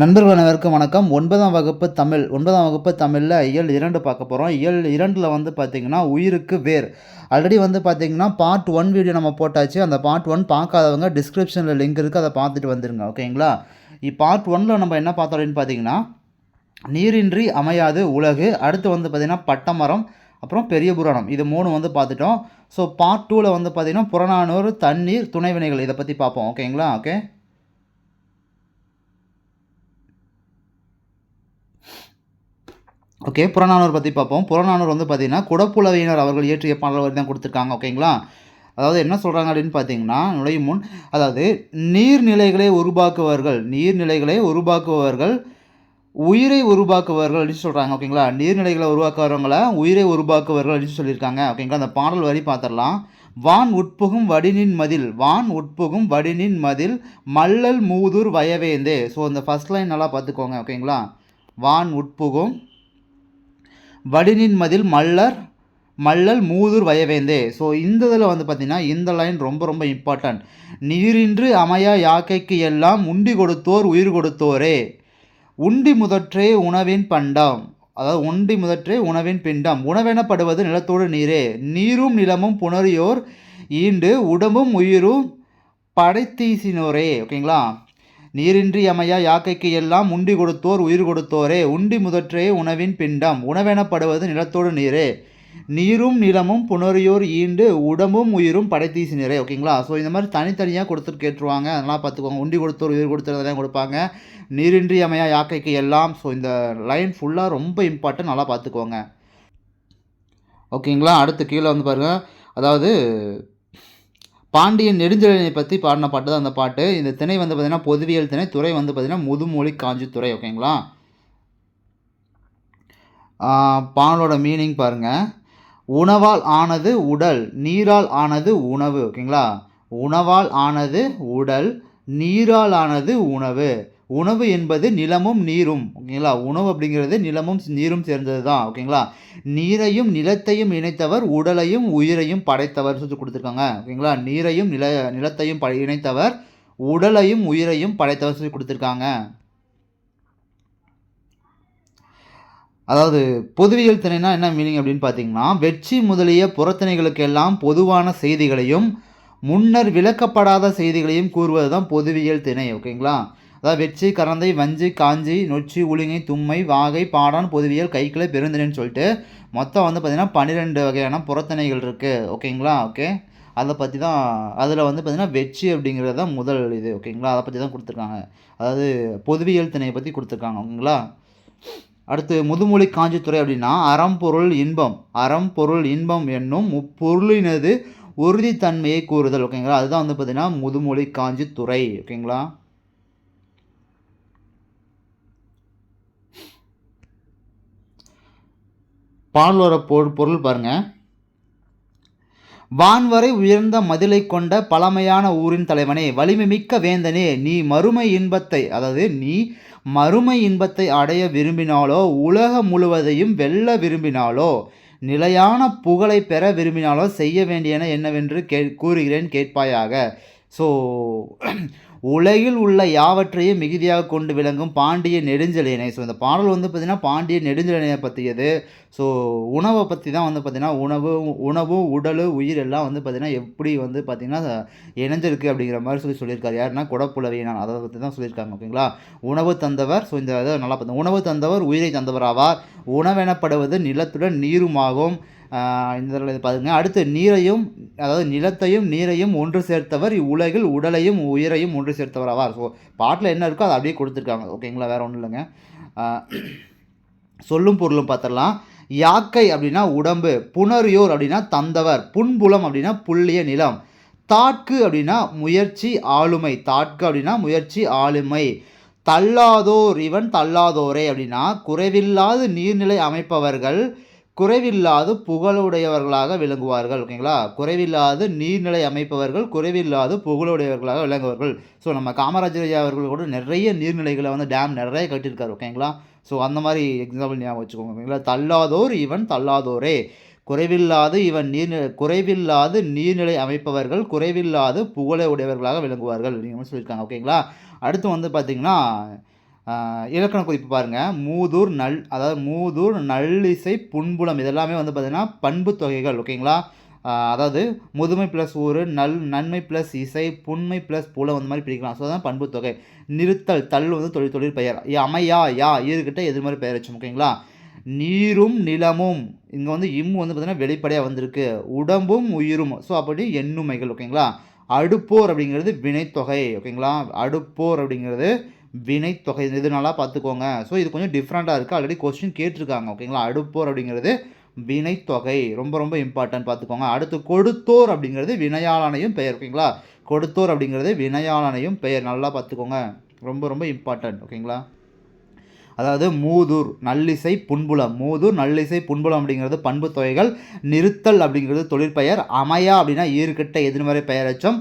நண்பர்கள் அனைவருக்கும் வணக்கம். ஒன்பதாம் வகுப்பு தமிழ். ஒன்பதாம் வகுப்பு தமிழில் இயல் இரண்டு பார்க்க போகிறோம் இயல் இரண்டில் வந்து பார்த்திங்கன்னா உயிருக்கு வேர். ஆல்ரெடி வந்து பார்த்திங்கன்னா பார்ட் ஒன் வீடியோ நம்ம போட்டாச்சு. அந்த பார்ட் ஒன் பார்க்காதவங்க டிஸ்கிரிப்ஷனில் லிங்க் இருக்குது அதை பார்த்துட்டு வந்துடுங்க ஓகேங்களா? இப்போ பார்ட் ஒனில் நம்ம என்ன பார்த்தோம் அப்படின்னு பார்த்தீங்கன்னா நீரின்றி அமையாது உலகு. அடுத்து வந்து பார்த்திங்கன்னா பட்டமரம். அப்புறம் பெரிய புராணம். இது மூணு வந்து பார்த்துட்டோம். ஸோ பார்ட் டூவில் வந்து பார்த்திங்கன்னா புறநானூறு தண்ணீர் துணைவினைகள் இதை பற்றி பார்ப்போம். ஓகேங்களா? ஓகே ஓகே புறநானூறு பற்றி பார்ப்போம். புறநானூறு வந்து பார்த்திங்கன்னா குடப்புலவியினர் அவர்கள் இயற்றிய பாடல் வரி தான் கொடுத்துருக்காங்க ஓகேங்களா அதாவது என்ன சொல்கிறாங்க அப்படின்னு பார்த்தீங்கன்னா நுழையும் முன் அதாவது நீர்நிலைகளை உருவாக்குவர்கள் நீர்நிலைகளை உருவாக்குபவர்கள் உயிரை உருவாக்குவர்கள் அப்படின்னு சொல்கிறாங்க ஓகேங்களா நீர்நிலைகளை உருவாக்குறவங்கள உயிரை உருவாக்குவர்கள் அப்படின்னு சொல்லியிருக்காங்க ஓகேங்களா அந்த பாடல் வரி பார்த்துடலாம். வான் உட்புகும் வடினின் மதில் வான் உட்புகும் வடினின் மதில் மல்லல் மூதூர் வயவேந்தே. ஸோ இந்த ஃபஸ்ட் லைன் நல்லா பார்த்துக்கோங்க ஓகேங்களா வான் உட்புகும் வடினின் மதில் மல்லர் மல்லல் மூதூர் வயவேந்தே. ஸோ இந்த இதில் வந்து பார்த்திங்கன்னா இந்த லைன் ரொம்ப ரொம்ப இம்பார்ட்டன்ட் நீரின்று அமையா யாக்கைக்கு எல்லாம் உண்டி கொடுத்தோர் உயிர் கொடுத்தோரே. உண்டி முதற்றே உணவின் பண்டம். அதாவது உண்டி முதற்றே உணவின் பிண்டம். உணவெனப்படுவது நிலத்தோடு நீரே. நீரும் நிலமும் புணரியோர் ஈண்டு உடம்பும் உயிரும் படைத்தீசினோரே. ஓகேங்களா நீரின்றி அமையா யாக்கைக்கு எல்லாம் உண்டி கொடுத்தோர் உயிர் கொடுத்தோரே உண்டி முதற்றே உணவின் பிண்டம். உணவெனப்படுவது நிலத்தோடு நீரே. நீரும் நிலமும் புணரியோர் ஈண்டு உடம்பும் உயிரும் படைத்தீசி நிறை ஓகேங்களா? ஸோ இந்த மாதிரி தனித்தனியாக கொடுத்துட்டு கேட்டுருவாங்க. அதெல்லாம் பார்த்துக்கோங்க. உண்டி கொடுத்தோர் உயிர் கொடுத்ததெல்லாம் கொடுப்பாங்க. நீரின்றி அமையா யாக்கைக்கு எல்லாம் ஸோ இந்த லைன் ஃபுல்லாக ரொம்ப இம்பார்ட்டன்ட் நல்லா பார்த்துக்கோங்க. ஓகேங்களா? அடுத்து கீழே வந்து பாருங்கள் அதாவது பாண்டியன் நெடுஞ்செழியனை பற்றி பாடின பாட்டு தான் அந்த பாட்டு. இந்த திணை வந்து பார்த்திங்கன்னா பொதுவியல் திணை துறை வந்து பார்த்திங்கன்னா முதுமொழி காஞ்சி துறை ஓகேங்களா பாடலோட மீனிங் பாருங்கள் உணவால் ஆனது உடல் நீரால் ஆனது உணவு ஓகேங்களா உணவால் ஆனது உடல் நீரால் ஆனது உணவு. உணவு என்பது நிலமும் நீரும். ஓகேங்களா? உணவு அப்படிங்கிறது நிலமும் நீரும் சேர்ந்தது தான் ஓகேங்களா? நீரையும் நிலத்தையும் இணைத்தவர் உடலையும் உயிரையும் படைத்தவர் சொல்லி கொடுத்துருக்காங்க. ஓகேங்களா? நீரையும் நில நிலத்தையும் ப இணைத்தவர் உடலையும் உயிரையும் படைத்தவர் சொல்லி கொடுத்துருக்காங்க. அதாவது பொதுவியல் திணைனா என்ன மீனிங் அப்படின்னு பார்த்தீங்கன்னா வெற்றி முதலிய புறத்திணைகளுக்கெல்லாம் பொதுவான செய்திகளையும் முன்னர் விளக்கப்படாத செய்திகளையும் கூறுவது தான் பொதுவியல் திணை. ஓகேங்களா? அதாவது வெற்றி கரந்தை வஞ்சி காஞ்சி நொச்சி உளிங்கை தும்மை வாகை பாடான் பொதுவியல் கைக்கிளை பெருந்தினைன்னு சொல்லிட்டு மொத்தம் வந்து பார்த்திங்கன்னா பன்னிரெண்டு வகையான புறத்திணைகள் இருக்குது ஓகேங்களா? ஓகே. அதை பற்றி தான் அதில் வந்து பார்த்திங்கன்னா வெற்றி அப்படிங்கிறது தான் முதல் இது. ஓகேங்களா? அதை பற்றி தான் கொடுத்துருக்காங்க. அதாவது பொதுவியல் திணையை பற்றி கொடுத்துருக்காங்க. ஓகேங்களா? அடுத்து முதுமொழி காஞ்சித்துறை அப்படின்னா அறம்பொருள் இன்பம். அறம்பொருள் இன்பம் என்னும் முப்பொருளினது உறுதித்தன்மையை கூறுதல். ஓகேங்களா? அதுதான் வந்து பார்த்திங்கன்னா முதுமொழி காஞ்சித்துறை ஓகேங்களா? பாடலோர பொருள் பாருங்கள் வான்வரை உயர்ந்த மதிலை கொண்ட பழமையான ஊரின் தலைவனே வலிமை மிக்க வேந்தனே நீ மறுமை இன்பத்தை அதாவது நீ மறுமை இன்பத்தை அடைய விரும்பினாலோ உலகம் முழுவதையும் வெல்ல விரும்பினாலோ நிலையான புகழை பெற விரும்பினாலோ செய்ய வேண்டியன என்னவென்று கே கூறுகிறேன் கேட்பாயாக. ஸோ உலகில் உள்ள யாவற்றையும் மிகுதியாக கொண்டு விளங்கும் பாண்டிய நெடுஞ்செழியனை. ஸோ இந்த பாடல் வந்து பார்த்திங்கன்னா பாண்டிய நெடுஞ்செழியனை பற்றியது ஸோ உணவை பற்றி தான் வந்து பார்த்திங்கன்னா உணவு உணவும் உடல் உயிர் எல்லாம் வந்து பார்த்திங்கன்னா எப்படி வந்து பார்த்திங்கன்னா இணைஞ்சிருக்கு அப்படிங்கிற மாதிரி சொல்லி சொல்லியிருக்காரு. யாருன்னா குடப்புலவியினான் அதை பற்றி தான் சொல்லியிருக்காங்க ஓகேங்களா? உணவு தந்தவர் ஸோ இந்த இதை நல்லா பார்த்தோம் உணவு தந்தவர் உயிரை தந்தவர் ஆவார் உணவெனப்படுவது நிலத்துடன் நீருமாகும். இந்த பாருங்க. அடுத்து நீரையும் அதாவது நிலத்தையும் நீரையும் ஒன்று சேர்த்தவர் இவ்வுலகில் உடலையும் உயிரையும் ஒன்று சேர்த்தவர் ஆவார் ஸோ பாட்டில் என்ன இருக்கோ அதை அப்படியே கொடுத்துருக்காங்க. ஓகேங்களா வேறு ஒன்றும் இல்லைங்க. சொல்லும் பொருளும் பார்த்துடலாம். யாக்கை அப்படின்னா உடம்பு புனரியோர் அப்படின்னா தந்தவர் புன்புலம் அப்படின்னா புள்ளிய நிலம் தாட்கு அப்படின்னா முயற்சி ஆளுமை தாட்கு அப்படின்னா முயற்சி ஆளுமை. தள்ளாதோர் இவன் தள்ளாதோரே அப்படின்னா குறைவில்லாது நீர்நிலை அமைப்பவர்கள் குறைவில்லாது புகழுடையவர்களாக விளங்குவார்கள் ஓகேங்களா? குறைவில்லாது நீர்நிலை அமைப்பவர்கள் குறைவில்லாது புகழுடையவர்களாக விளங்குவார்கள். ஸோ நம்ம காமராஜர் ஐயா அவர்கள் கூட நிறைய நீர்நிலைகளை வந்து டேம் நிறைய கட்டியிருக்காரு ஓகேங்களா? ஸோ அந்த மாதிரி எக்ஸாம்பிள் ஞாபகம் வச்சுக்கோங்க ஓகேங்களா? தள்ளாதோர் இவன் தள்ளாதோரே. குறைவில்லாது இவன் நீர் குறைவில்லாது நீர்நிலை அமைப்பவர்கள் குறைவில்லாது புகழை உடையவர்களாக விளங்குவார்கள் அப்படின்னு சொல்லியிருக்காங்க ஓகேங்களா? அடுத்து வந்து பார்த்திங்கன்னா இலக்கண குறிப்பு பாருங்கள் மூதூர் நல் அதாவது மூதூர் நல்லிசை புன்புலம் இதெல்லாமே வந்து பார்த்திங்கன்னா பண்பு தொகைகள் ஓகேங்களா அதாவது முதுமை ப்ளஸ் ஊர் நல் நன்மை ப்ளஸ் இசை புன்மை ப்ளஸ் புலம் அந்த மாதிரி பிரிக்கலாம். ஸோ அதான் பண்பு தொகை. நிறுத்தல் தல் வந்து தொழில் தொழில் பெயர். அமையா யா இருக்கிட்ட எதிர்மறை பெயர் வச்சோம் ஓகேங்களா நீரும் நிலமும் இங்கே வந்து இம் வந்து பார்த்திங்கன்னா வெளிப்படையாக வந்திருக்கு. உடம்பும் உயிரும் ஸோ அப்படி எண்ணுமைகள் ஓகேங்களா அடுப்போர் அப்படிங்கிறது வினைத்தொகை ஓகேங்களா அடுப்போர் அப்படிங்கிறது வினைத்தொகை இது நல்லா பார்த்துக்கோங்க. ஸோ இது கொஞ்சம் டிஃப்ரெண்ட்டாக இருக்குது ஆல்ரெடி கொஸ்டின் கேட்டிருக்காங்க. ஓகேங்களா அடுப்போர் அப்படிங்கிறது வினைத்தொகை. ரொம்ப ரொம்ப இம்பார்ட்டன்ட் பார்த்துக்கோங்க. அடுத்து கொடுத்தோர் அப்படிங்கிறது வினையாளனையும் பெயர். ஓகேங்களா கொடுத்தோர் அப்படிங்கிறது வினையாளனையும் பெயர். நல்லா பார்த்துக்கோங்க. ரொம்ப ரொம்ப இம்பார்ட்டன்ட் ஓகேங்களா அதாவது மூதூர் நல்லிசை புன்புலம் மூதூர் நல்லிசை புன்புலம் அப்படிங்கிறது பண்பு தொகைகள். நிறுத்தல் அப்படிங்கிறது தொழிற்பெயர். அமையா அப்படின்னா ஈர்க்கிட்ட எதிர்மறை பெயரச்சம்.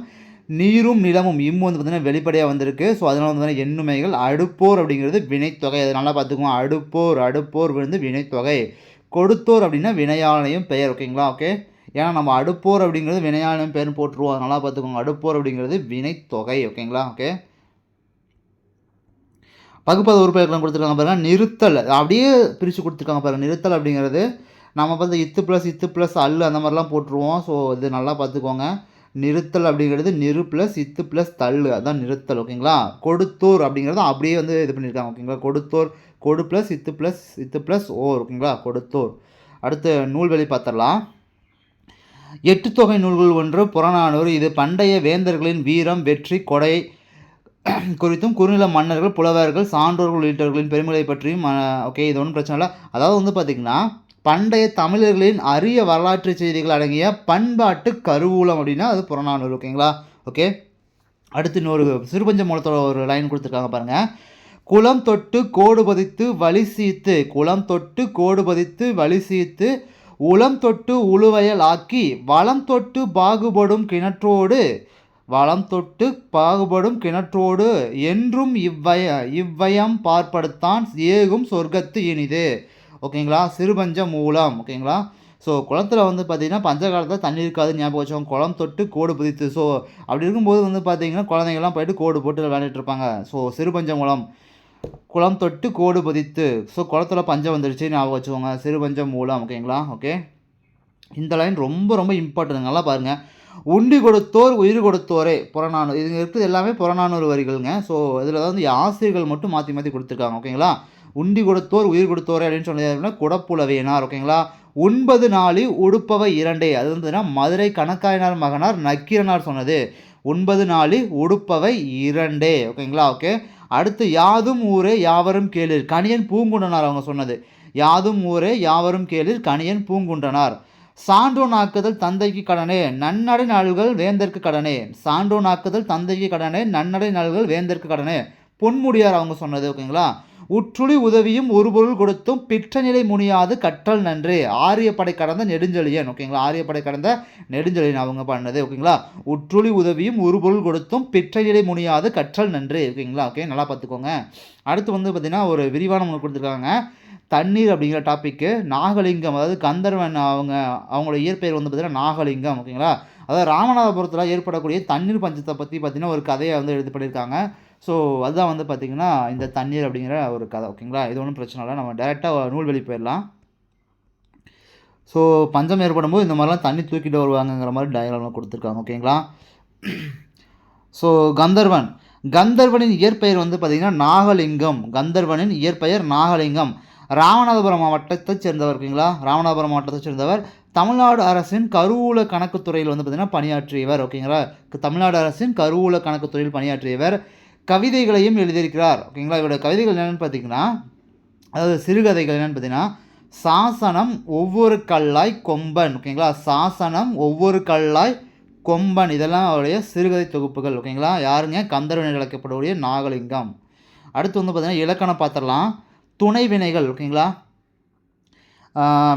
நீரும் நிலமும் இம்மு வந்து பார்த்தீங்கன்னா வெளிப்படையாக வந்திருக்கு. ஸோ அதனால் வந்து பார்த்தீங்கன்னா எண்ணுமைகள் அடுப்போர் அப்படிங்கிறது வினைத்தொகை. அதை நல்லா பார்த்துக்குவோம். அடுப்போர் அடுப்போர் வந்து வினைத்தொகை. கொடுத்தோர் அப்படின்னா வினையாளனையும் பெயர் ஓகேங்களா ஓகே ஏன்னா நம்ம அடுப்போர் அப்படிங்கிறது வினையாளனையும் பெயர் போட்டுருவோம். அதை நல்லா பார்த்துக்கோங்க. அடுப்போர் அப்படிங்கிறது வினைத்தொகை ஓகேங்களா ஓகே பகுப்பது உறுப்பினர்கள் கொடுத்துருக்காங்க பாருங்க. நிறுத்தல். அப்படியே பிரித்து கொடுத்துருக்காங்க பாருங்க. நிறுத்தல் அப்படிங்கிறது நம்ம பார்த்து இத்து ப்ளஸ் இத்து ப்ளஸ் அல்லு அந்த மாதிரிலாம் போட்டுருவோம். ஸோ இது நல்லா பார்த்துக்கோங்க. நிறுத்தல் அப்படிங்கிறது நிறு ப்ளஸ் இத்து ப்ளஸ் தள்ளு. அதான் நிறுத்தல் ஓகேங்களா? கொடுத்தோர் அப்படிங்கிறது அப்படியே வந்து இது பண்ணியிருக்காங்க ஓகேங்களா? கொடுத்தோர் கொடு ப்ளஸ் இத்து ப்ளஸ் இத்து ப்ளஸ் ஓர் ஓகேங்களா? கொடுத்தோர். அடுத்து நூல்வெளி பார்த்துடலாம். எட்டு தொகை நூல்கள் ஒன்று புறநானூறு. இது பண்டைய வேந்தர்களின் வீரம் வெற்றி கொடை குறித்தும் குறுநில மன்னர்கள் புலவர்கள் சான்றோர்கள் உள்ளிட்டவர்களின் பெருமைகளை பற்றியும் ஓகே இது ஒன்றும் பிரச்சனை இல்லை. அதாவது வந்து பார்த்திங்கன்னா பண்டைய தமிழர்களின் அரிய வரலாற்று செய்திகள் அடங்கிய பண்பாட்டு கருவூலம் அப்படின்னா அது புறநானூறு ஓகேங்களா? ஓகே? அடுத்து இன்னொரு சிறுபஞ்ச மூலத்தோட ஒரு லைன் கொடுத்துருக்காங்க பாருங்கள் குளம் தொட்டு கோடு பதித்து வழி சீத்து குளம் தொட்டு கோடு பதித்து வழி சீத்து உளம் தொட்டு உழுவயல் ஆக்கி வளம் தொட்டு பாகுபடும் கிணற்றோடு வளம் தொட்டு பாகுபடும் கிணற்றோடு என்றும் இவ்வய இவ்வயம் பார்ப்படுத்தான் ஏகும் சொர்க்கத்து இனிது. ஓகேங்களா? சிறுபஞ்ச மூலம் ஓகேங்களா? ஸோ குளத்தில் வந்து பார்த்தீங்கன்னா பஞ்ச காலத்தில் தண்ணி இருக்காது ஞாபகம் வச்சோம் குளம் தொட்டு கோடு புதித்து ஸோ அப்படி இருக்கும்போது வந்து பார்த்தீங்கன்னா குழந்தைங்கள்லாம் போயிட்டு கோடு போட்டு விளையாண்டுட்டு இருப்பாங்க. ஸோ சிறுபஞ்ச மூலம். குளம் தொட்டு கோடு பதித்து ஸோ குளத்துல பஞ்சம் வந்துடுச்சு ஞாபகம் வச்சுக்கோங்க. சிறுபஞ்சம் மூலம் ஓகேங்களா? ஓகே இந்த லைன் ரொம்ப ரொம்ப இம்பார்ட்டன்ட் நல்லா பாருங்கள் உண்டி கொடுத்தோர் உயிர் கொடுத்தோரே. புறநானூறு. இது இருக்குது எல்லாமே புறநானூறு வரிகள்ங்க. ஸோ இதில் தான் வந்து ஆசிரியர்கள் மட்டும் மாற்றி மாற்றி கொடுத்துருக்காங்க. ஓகேங்களா? உண்டி கொடுத்தோர் உயிர் கொடுத்தோரே அப்படின்னு சொன்னது குடப்புலவையினார் ஓகேங்களா? ஒன்பது நாளி உடுப்பவை இரண்டே. அது வந்து மதுரை கணக்காயினார் மகனார் நக்கீரனார் சொன்னது. ஒன்பது நாளி உடுப்பவை இரண்டே ஓகேங்களா? ஓகே. அடுத்து யாதும் ஊரே யாவரும் கேளிர் கணியன் பூங்குண்டனார் அவங்க சொன்னது. யாதும் ஊரே யாவரும் கேளிர் கணியன் பூங்குண்டனார் சான்றோனாக்குதல் தந்தைக்கு கடனே நன்னடை நாள்கள் வேந்தற்கு கடனே. சான்றோனாக்குதல் தந்தைக்கு கடனே நன்னடை நாள்கள் வேந்தற்கு கடனே. பொன்முடியார் அவங்க சொன்னது ஓகேங்களா? உற்றுளி உதவியும் ஒரு பொருள் கொடுத்தும் பிற்ற நிலை முனியாது கற்றல் நன்று. ஆரியப்படை கடந்த நெடுஞ்செழியன் ஓகேங்களா ஆரியப்படை கடந்த நெடுஞ்செழியன் அவங்க பண்ணது ஓகேங்களா உற்றுளி உதவியும் ஒரு பொருள் கொடுத்தும் பிற்ற நிலை முனியாது கற்றல் நன்று ஓகேங்களா ஓகே நல்லா பார்த்துக்கோங்க. அடுத்து வந்து பார்த்திங்கன்னா ஒரு விரிவான ஒன்று கொடுத்துருக்காங்க. தண்ணீர் அப்படிங்கிற டாப்பிக்கு நாகலிங்கம் அதாவது கந்தர்வன் அவங்க அவங்களோட இயற்பெயர் வந்து பார்த்திங்கன்னா நாகலிங்கம் ஓகேங்களா அதாவது ராமநாதபுரத்தில் ஏற்படக்கூடிய தண்ணீர் பஞ்சத்தை பற்றி பார்த்திங்கன்னா ஒரு கதையை வந்து எழுதி பண்ணியிருக்காங்க. ஸோ அதுதான் வந்து பார்த்திங்கன்னா இந்த தண்ணீர் அப்படிங்கிற ஒரு கதை ஓகேங்களா? இது ஒன்றும் பிரச்சனை இல்லை. நம்ம டேரெக்டாக நூல்வெளி போயிடலாம். ஸோ பஞ்சம் ஏற்படும் போது இந்த மாதிரிலாம் தண்ணி தூக்கிட்டு வருவாங்கங்கிற மாதிரி டயலாக்லாம் கொடுத்துருக்காங்க ஓகேங்களா? ஸோ கந்தர்வன். கந்தர்வனின் இயற்பெயர் வந்து பார்த்திங்கன்னா நாகலிங்கம். கந்தர்வனின் இயற்பெயர் நாகலிங்கம். ராமநாதபுரம் மாவட்டத்தைச் சேர்ந்தவர் ஓகேங்களா? ராமநாதபுரம் மாவட்டத்தைச் சேர்ந்தவர். தமிழ்நாடு அரசின் கருவூல கணக்குத்துறையில் வந்து பார்த்திங்கன்னா பணியாற்றியவர் ஓகேங்களா? தமிழ்நாடு அரசின் கருவூல கணக்குத்துறையில் பணியாற்றியவர். கவிதைகளையும் எழுதியிருக்கிறார். ஓகேங்களா? இவரோட கவிதைகள் என்னென்னு பார்த்தீங்கன்னா அதாவது சிறுகதைகள் என்னென்னு பார்த்தீங்கன்னா சாசனம் ஒவ்வொரு கல்லாய் கொம்பன். ஓகேங்களா? சாசனம் ஒவ்வொரு கல்லாய் கொம்பன். இதெல்லாம் அவருடைய சிறுகதை தொகுப்புகள். ஓகேங்களா? யாருங்க? கந்தர்வன் இழக்கப்படக்கூடிய நாகலிங்கம். அடுத்து வந்து பார்த்தீங்கன்னா இலக்கணம் பார்த்துடலாம். துணை வினைகள். ஓகேங்களா?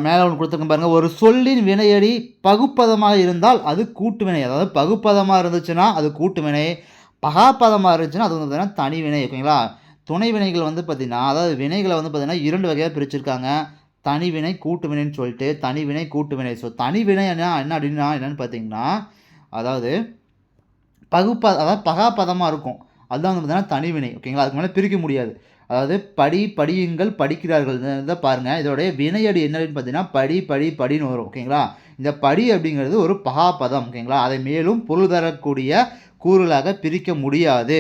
மேலே ஒன்று கொடுத்துருக்கேன் பாருங்கள் ஒரு சொல்லின் வினையடி பகுப்பதமாக இருந்தால் அது கூட்டு வினை. அதாவது பகுப்பதமாக இருந்துச்சுன்னா அது கூட்டு வினை. பகாப்பதமாக இருந்துச்சுன்னா அது வந்து பார்த்தீங்கன்னா தனி வினை ஓகேங்களா? துணை வினைகள் வந்து பார்த்திங்கன்னா அதாவது வினைகளை வந்து பார்த்திங்கன்னா இரண்டு வகையாக பிரிச்சிருக்காங்க. தனி வினை கூட்டு வினைன்னு சொல்லிட்டு தனி வினை கூட்டு வினை. ஸோ தனி வினை என்ன என்ன அப்படின்னா என்னென்னு பார்த்தீங்கன்னா அதாவது பகுப்ப அதாவது பகாப்பதமாக இருக்கும். அதுதான் வந்து பார்த்தீங்கன்னா தனிவினை ஓகேங்களா? அதுக்கு மேலே பிரிக்க முடியாது. அதாவது படி படியுங்கள் படிக்கிறார்கள். இதை பாருங்கள் இதோடைய வினையடி என்ன பார்த்தீங்கன்னா படி படி படின்னு வரும் ஓகேங்களா? இந்த படி அப்படிங்கிறது ஒரு பகாபதம் ஓகேங்களா? அதை மேலும் பொருள் தரக்கூடிய கூறுகளாக பிரிக்க முடியாது.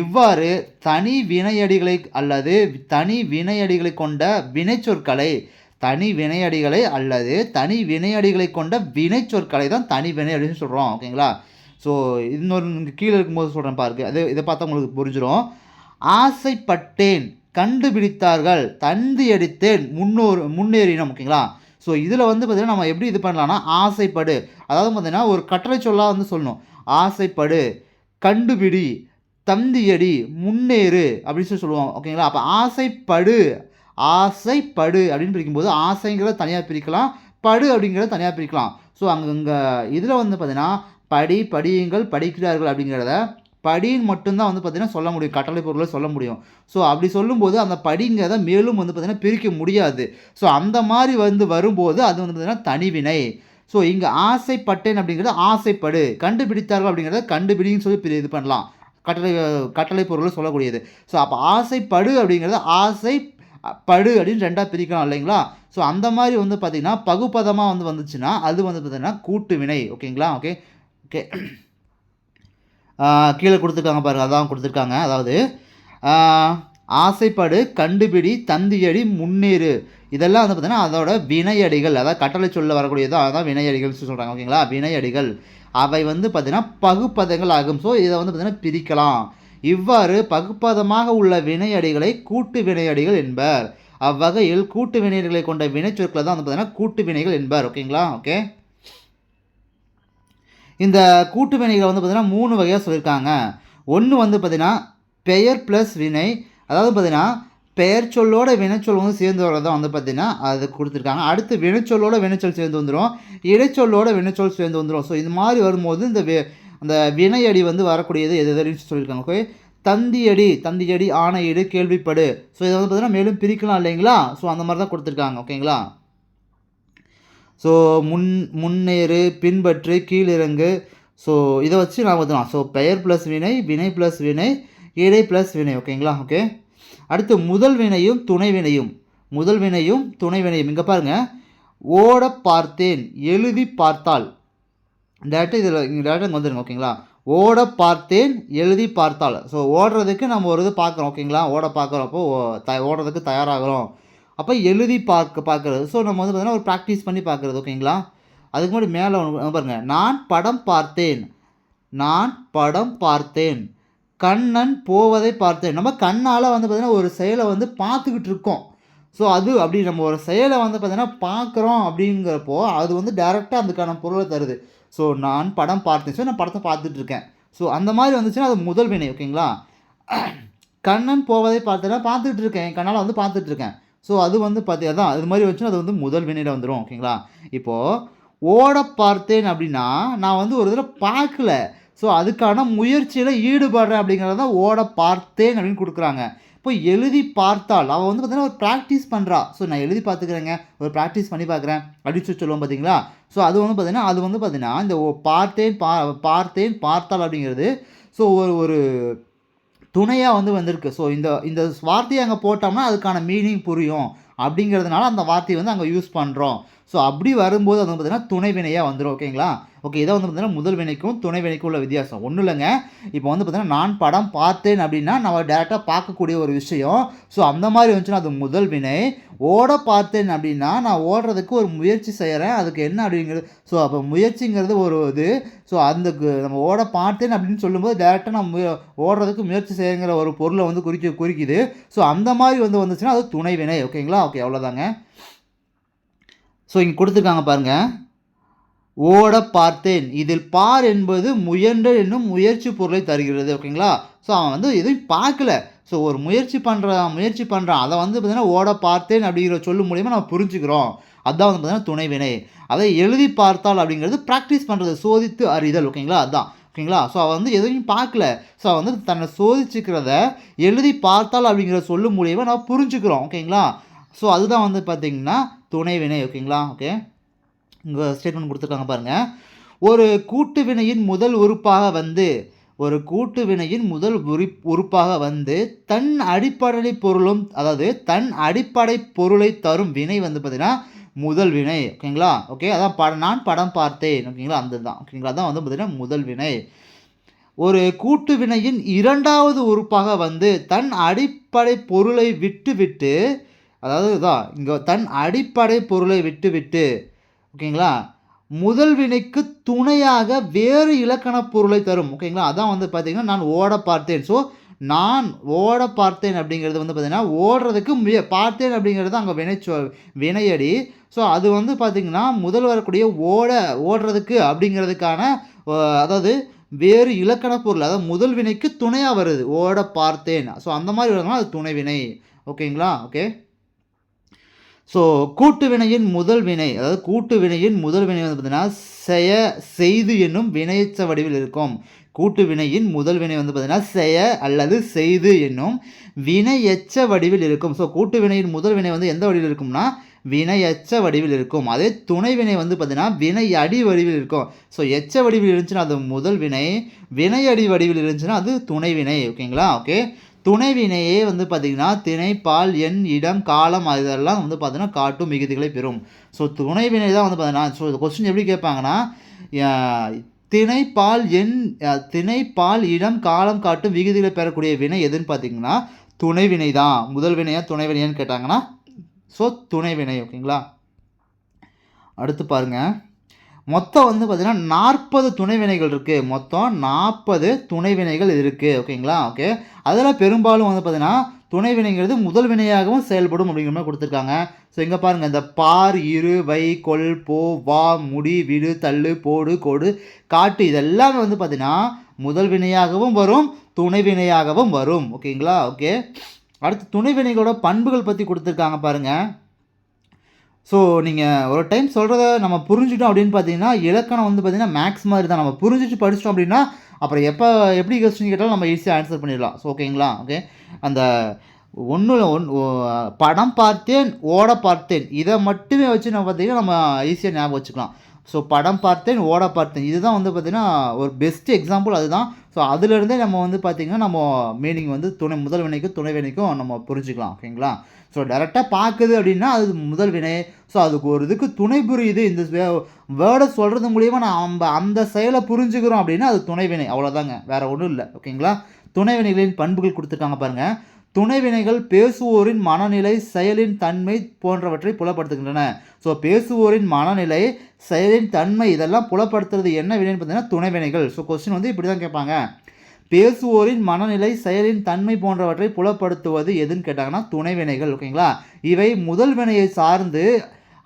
இவ்வாறு தனி வினையடிகளை அல்லது தனி வினையடிகளை கொண்ட வினைச்சொற்களை தனி வினையடிகளை அல்லது தனி வினையடிகளை கொண்ட வினைச்சொற்களை தான் தனி வினையடின்னு சொல்கிறோம் ஓகேங்களா ஸோ இன்னொரு கீழே இருக்கும்போது சொல்கிறேன் பாருங்க. அது இதை பார்த்தா உங்களுக்கு புரிஞ்சிடும் ஆசைப்பட்டேன் கண்டுபிடித்தார்கள் தந்தி அடித்தேன் முன்னோர் முன்னேறினோம் ஓகேங்களா ஸோ இதில் வந்து பார்த்திங்கன்னா நம்ம எப்படி இது பண்ணலாம்னா ஆசைப்படு. அதாவது பார்த்திங்கன்னா ஒரு கட்டளை சொல்லாக வந்து சொல்லணும். ஆசைப்படு கண்டுபிடி தந்தியடி முன்னேறு அப்படின்னு சொல்லி சொல்லுவோம் ஓகேங்களா அப்போ ஆசைப்படு ஆசைப்படு அப்படின்னு பிரிக்கும்போது ஆசைங்கிறத தனியாக பிரிக்கலாம் படு அப்படிங்கிறத தனியாக பிரிக்கலாம். ஸோ அங்கே இங்கே இதில் வந்து பார்த்திங்கன்னா படி படியுங்கள் படிக்கிறார்கள் அப்படிங்கிறத படின்னு மட்டும்தான் வந்து பார்த்திங்கன்னா சொல்ல முடியும். கட்டளை பொருளை சொல்ல முடியும். ஸோ அப்படி சொல்லும்போது அந்த படிங்கிறத மேலும் வந்து பார்த்திங்கன்னா பிரிக்க முடியாது. ஸோ அந்த மாதிரி வந்து வரும்போது அது வந்து பார்த்திங்கன்னா தனிவினை ஸோ இங்கே ஆசைப்பட்டேன் அப்படிங்கிறது ஆசைப்படு. கண்டுபிடித்தார்கள் அப்படிங்கிறத கண்டுபிடின்னு சொல்லி பிரி- இது பண்ணலாம். கட்டளை கட்டளை பொருளை சொல்லக்கூடியது. ஸோ அப்போ ஆசைப்படு அப்படிங்கிறது ஆசை படு அப்படின்னு ரெண்டாக பிரிக்கலாம் இல்லைங்களா? ஸோ அந்த மாதிரி வந்து பார்த்திங்கன்னா பகுப்பதமாக வந்து வந்துச்சுன்னா அது வந்து பார்த்திங்கன்னா கூட்டு வினை. ஓகேங்களா ஓகே ஓகே கீழே கொடுத்துருக்காங்க பாருங்கள் அதான் கொடுத்துருக்காங்க. அதாவது ஆசைப்பாடு ஆசைப்படு கண்டுபிடி தந்தியடி முன்னேறு. இதெல்லாம் வந்து பார்த்தீங்கன்னா அதோட வினையடிகள் அதாவது கட்டளை சொல்ல வரக்கூடியது அதான் வினையடிகள் சொல்கிறாங்க ஓகேங்களா வினையடிகள். அவை வந்து பார்த்தீங்கன்னா பகுப்பதங்கள் ஆகும். ஸோ இதை வந்து பார்த்திங்கன்னா பிரிக்கலாம். இவ்வாறு பகுப்பதமாக உள்ள வினையடிகளை கூட்டு வினையடிகள் என்பர். அவ்வகையில் கூட்டு வினையடிகளை கொண்ட வினைச்சொற்களை தான் வந்து பார்த்திங்கன்னா கூட்டு வினைகள் என்பர் ஓகேங்களா ஓகே இந்த கூட்டு வினைகளை வந்து பார்த்திங்கன்னா மூணு வகையாக சொல்லியிருக்காங்க. ஒன்று வந்து பார்த்திங்கன்னா பெயர் ப்ளஸ் வினை அதாவது பார்த்தீங்கன்னா பெயர் சொல்லோட வினைச்சொல் வந்து சேர்ந்து தான் வந்து பார்த்தீங்கன்னா அது கொடுத்துருக்காங்க. அடுத்து வினைச்சொல்லோட வினைச்சொல் சேர்ந்து வந்துடும் இடைச்சொல்லோட வினைச்சொல் சேர்ந்து வந்துடும் ஸோ இது மாதிரி வரும்போது இந்த வி அந்த வினையடி வந்து வரக்கூடியது எது எதுன்னு சொல்லியிருக்காங்க. ஓகே தந்தியடி தந்தியடி ஆணையீடு கேள்விப்படு. ஸோ இதை வந்து பார்த்திங்கன்னா மேலும் பிரிக்கலாம் இல்லைங்களா? ஸோ அந்த மாதிரி தான் கொடுத்துருக்காங்க ஓகேங்களா ஸோ முன் முன்னேறு பின்பற்று கீழிறங்கு. ஸோ இதை வச்சு நான் வந்துடலாம் ஸோ பெயர் ப்ளஸ் வினை வினை ப்ளஸ் வினை இடை ப்ளஸ் வினை. ஓகேங்களா ஓகே அடுத்து முதல் வினையும் துணை வினையும். முதல் வினையும் துணை வினையும். இங்கே பாருங்கள் ஓட பார்த்தேன் எழுதி பார்த்தால். டேரெக்டாக இதில் இங்கே டேரெக்டாக இங்கே ஓகேங்களா ஓட பார்த்தேன் எழுதி பார்த்தால். ஸோ ஓடுறதுக்கு நம்ம ஒரு இது பார்க்குறோம். ஓகேங்களா ஓட பார்க்குறப்போ த ஓடுறதுக்கு தயாராகிறோம். அப்போ எழுதி பார்க்க பார்க்குறது. ஸோ நம்ம வந்து பார்த்தீங்கன்னா ஒரு ப்ராக்டிஸ் பண்ணி பார்க்குறது ஓகேங்களா அதுக்கு முன்னாடி மேலே ஒன்று பாருங்க. நான் படம் பார்த்தேன். நான் படம் பார்த்தேன். கண்ணன் போவதை பார்த்தேன். நம்ம கண்ணால் வந்து பார்த்திங்கன்னா ஒரு செயலை வந்து பார்த்துக்கிட்டு இருக்கோம். ஸோ அது அப்படி நம்ம ஒரு செயலை வந்து பார்த்திங்கன்னா பார்க்குறோம் அப்படிங்கிறப்போ அது வந்து டேரெக்டாக அதுக்கான பொருளை தருது. ஸோ நான் படம் பார்த்தேன். ஸோ நான் படத்தை பார்த்துட்டு இருக்கேன். ஸோ அந்த மாதிரி வந்துச்சுன்னா அது முதல் வினை ஓகேங்களா கண்ணன் போவதை பார்த்தேன்னா பார்த்துட்டு இருக்கேன். என் கண்ணால் வந்து பார்த்துட்டு இருக்கேன். ஸோ அது வந்து பார்த்தி அதான் அது மாதிரி வச்சுன்னா அது வந்து முதல் வினையில் வந்துடும் ஓகேங்களா? இப்போது ஓட பார்த்தேன் அப்படின்னா நான் வந்து ஒரு தடவை பார்க்கல. ஸோ அதுக்கான முயற்சியில் ஈடுபடுறேன் அப்படிங்கிறத தான் ஓட பார்த்தேன் அப்படின்னு கொடுக்குறாங்க. இப்போ எழுதி பார்த்தால் அவள் வந்து பார்த்தீங்கன்னா ஒரு ப்ராக்டிஸ் பண்ணுறா ஸோ நான் எழுதி பார்த்துக்கிறேங்க. ஒரு ப்ராக்டிஸ் பண்ணி பார்க்குறேன். அப்படின்னு சொல்லி சொல்லுவோம் பார்த்தீங்களா ஸோ அது வந்து பார்த்தீங்கன்னா அது வந்து பார்த்தீங்கன்னா இந்த பார்த்தேன் பா பார்த்தேன் பார்த்தால் அப்படிங்கிறது ஸோ ஒரு ஒரு துணையாக வந்து வந்திருக்கு. ஸோ இந்த இந்த வார்த்தையை அங்கே போட்டோம்னா அதுக்கான மீனிங் புரியும். அப்படிங்கிறதுனால அந்த வார்த்தையை வந்து அங்கே யூஸ் பண்ணுறோம் ஸோ அப்படி வரும்போது அது வந்து பார்த்தீங்கன்னா துணை வினையாக வந்துடும் ஓகேங்களா ஓகே இதை வந்து பார்த்தீங்கன்னா முதல் வினைக்கும் துணை வினைக்கும் உள்ள வித்தியாசம். ஒன்றும் இல்லைங்க. இப்போ வந்து பார்த்தீங்கன்னா நான் படம் பார்த்தேன் அப்படின்னா நம்ம டேரெக்டாக பார்க்கக்கூடிய ஒரு விஷயம். ஸோ அந்த மாதிரி வந்துச்சுன்னா அது முதல் வினை. ஓட பார்த்தேன் அப்படின்னா நான் ஓடுறதுக்கு ஒரு முயற்சி செய்கிறேன் அதுக்கு என்ன அப்படிங்கிறது. ஸோ அப்போ முயற்சிங்கிறது ஒரு இது. ஸோ அந்த நம்ம ஓட பார்த்தேன் அப்படின்னு சொல்லும்போது டேரெக்டாக நம்ம ஓடுறதுக்கு முயற்சி செய்யுங்கிற ஒரு பொருளை வந்து குறிக்க குறிக்குது. ஸோ அந்த மாதிரி வந்து வந்துச்சுன்னா அது துணை வினை. ஓகேங்களா ஓகே அவ்வளோதாங்க ஸோ இங்கே கொடுத்துருக்காங்க பாருங்க. ஓட பார்த்தேன். இதில் பார் என்பது முயன்ற என்னும் முயற்சி பொருளை தருகிறது ஓகேங்களா? ஸோ அவன் வந்து எதுவும் பார்க்கல. ஸோ ஒரு முயற்சி பண்ணுறான் முயற்சி பண்ணுறான் அதை வந்து பார்த்தீங்கன்னா ஓட பார்த்தேன் அப்படிங்கிற சொல்லு மூலியமாக நம்ம புரிஞ்சுக்கிறோம். அதான் வந்து பார்த்தீங்கன்னா துணை வினை அதை எழுதி பார்த்தால் அப்படிங்கிறது ப்ராக்டிஸ் பண்ணுறது சோதித்து அறிதல் ஓகேங்களா? அதான் ஓகேங்களா? ஸோ அவள் வந்து எதையும் பார்க்கல. ஸோ அவள் வந்து தன்னை சோதிச்சுக்கிறத எழுதி பார்த்தால் அப்படிங்கிற சொல்லு மூலியமாக நம்ம புரிஞ்சுக்கிறோம் ஓகேங்களா? ஸோ அதுதான் வந்து பார்த்திங்கன்னா துணை வினை ஓகேங்களா? ஓகே இங்கே ஸ்டேட்மெண்ட் கொடுத்துருக்காங்க பாருங்கள் ஒரு கூட்டு வினையின் முதல் உறுப்பாக வந்து ஒரு கூட்டு வினையின் முதல் உரி உறுப்பாக வந்து தன் அடிப்படை பொருளும் அதாவது தன் அடிப்படை பொருளை தரும் வினை வந்து பார்த்திங்கன்னா முதல் வினை. ஓகேங்களா ஓகே அதான் படம் நான் படம் பார்த்தேன். ஓகேங்களா அந்த தான் ஓகேங்களா அதான் வந்து பார்த்திங்கன்னா முதல் வினை. ஒரு கூட்டு வினையின் இரண்டாவது உறுப்பாக வந்து தன் அடிப்படை பொருளை விட்டு விட்டு அதாவது தான் இங்கே தன் அடிப்படை பொருளை விட்டு விட்டு ஓகேங்களா? முதல் வினைக்கு துணையாக வேறு இலக்கணப் பொருளை தரும். ஓகேங்களா? அதான் வந்து பார்த்திங்கன்னா நான் ஓட பார்த்தேன். ஸோ நான் ஓட பார்த்தேன் அப்படிங்கிறது வந்து பார்த்திங்கன்னா ஓடுறதுக்கு பார்த்தேன் அப்படிங்கிறது அங்கே வினை சொ வினையடி. ஸோ அது வந்து பார்த்திங்கன்னா முதல் வரக்கூடிய ஓட ஓடுறதுக்கு அப்படிங்கிறதுக்கான அதாவது வேறு இலக்கண பொருள் அதாவது முதல் வினைக்கு துணையாக வருது. ஓட பார்த்தேன். ஸோ அந்த மாதிரி வருதுன்னா அது துணை வினை ஓகேங்களா? ஓகே ஸோ கூட்டு வினையின் முதல் வினை அதாவது கூட்டு வினையின் முதல் வினை வந்து பார்த்தீங்கன்னா செய செய்து என்னும் வினையச்ச வடிவில் இருக்கும். கூட்டு வினையின் முதல் வினை வந்து பார்த்தீங்கன்னா செய அல்லது செய்து என்னும் வினையச்ச வடிவில் இருக்கும். ஸோ கூட்டு வினையின் முதல் வினை வந்து எந்த வடிவில் இருக்கும்னா வினையச்ச வடிவில் இருக்கும். அதே துணை வினை வந்து பார்த்தீங்கன்னா வினை அடி வடிவில் இருக்கும். ஸோ எச்ச வடிவில் இருந்துச்சுன்னா அது முதல் வினை வினை அடி வடிவில் இருந்துச்சுன்னா அது துணை வினை. ஓகேங்களா ஓகே துணை வினையே வந்து பார்த்திங்கன்னா திணை பால் எண் இடம் காலம் இதெல்லாம் வந்து பார்த்தீங்கன்னா காட்டும் மிகுதிகளை பெறும். ஸோ துணை வினை தான் வந்து பார்த்தீங்கன்னா ஸோ கொஸ்டின் எப்படி கேட்பாங்கன்னா திணை பால் எண் திணை பால் இடம் காலம் காட்டும் விகுதிகளை பெறக்கூடிய வினை எதுன்னு பார்த்தீங்கன்னா துணை வினை தான். முதல் வினையா துணைவினையான்னு கேட்டாங்கன்னா ஸோ துணை வினை ஓகேங்களா? அடுத்து பாருங்கள் மொத்தம் வந்து பார்த்திங்கன்னா நாற்பது துணை வினைகள் இருக்குது மொத்தம் நாற்பது துணை வினைகள் இருக்குது ஓகேங்களா? ஓகே. அதில் பெரும்பாலும் வந்து பார்த்திங்கன்னா துணை வினைங்கிறது முதல் வினையாகவும் செயல்படும் அப்படிங்கிற மாதிரி கொடுத்துருக்காங்க. ஸோ இங்கே பாருங்கள் இந்த பார் இரு வை கொல் போ வா முடி விடு தள்ளு போடு கோடு காட்டு இதெல்லாமே வந்து பார்த்திங்கன்னா முதல் வினையாகவும் வரும் துணை வினையாகவும் வரும். ஓகேங்களா? ஓகே. அடுத்து துணை வினைகளோட பண்புகள் பற்றி கொடுத்துருக்காங்க பாருங்கள் ஸோ நீங்கள் ஒரு டைம் சொல்கிறத நம்ம புரிஞ்சுட்டோம் அப்படின்னு பார்த்தீங்கன்னா இலக்கணம் வந்து பார்த்தீங்கன்னா மேக்ஸ் மாதிரி தான். நம்ம புரிஞ்சுட்டு படிச்சிட்டோம் அப்படின்னா அப்புறம் எப்போ எப்படி கொஸ்டின் கேட்டாலும் நம்ம ஈஸியாக ஆன்சர் பண்ணிடலாம். ஸோ ஓகேங்களா ஓகே அந்த ஒன்றும் ஒன் படம் பார்த்தேன் ஓட பார்த்தேன். இதை மட்டுமே வச்சு நம்ம பார்த்தீங்கன்னா நம்ம ஈஸியாக ஞாபகம் வச்சுக்கலாம். ஸோ படம் பார்த்தேன் ஓட பார்த்தேன். இதுதான் வந்து பார்த்திங்கன்னா ஒரு பெஸ்ட் எக்ஸாம்பிள் அதுதான். ஸோ அதுலேருந்தே நம்ம வந்து பார்த்திங்கன்னா நம்ம மீனிங் வந்து துணை முதல் வினைக்கும் துணை வினைக்கும் நம்ம புரிஞ்சுக்கலாம். ஓகேங்களா ஸோ டேரெக்டாக பார்க்குது அப்படின்னா அது முதல் வினை. ஸோ அதுக்கு ஒரு இதுக்கு துணை புரியுது. இந்த வேர்டை சொல்கிறது மூலியமா நம்ம அந்த செயலை புரிஞ்சுக்கிறோம் அப்படின்னா அது துணைவினை அவ்வளோதாங்க வேறு ஒன்றும் இல்லை. ஓகேங்களா துணை வினைகளின் பண்புகள் கொடுத்துருக்காங்க பாருங்கள் துணை வினைகள் பேசுவோரின் மனநிலை செயலின் தன்மை போன்றவற்றை புலப்படுத்துகின்றன. ஸோ பேசுவோரின் மனநிலை செயலின் தன்மை இதெல்லாம் புலப்படுத்துறது என்ன வினைன்னு பார்த்தீங்கன்னா துணை வினைகள். ஸோ கொஸ்டின் வந்து இப்படி தான் கேட்பாங்க. பேசுவோரின் மனநிலை செயலின் தன்மை போன்றவற்றை புலப்படுத்துவது எதுன்னு கேட்டாங்கன்னா துணை வினைகள் ஓகேங்களா? இவை முதல் வினையை சார்ந்து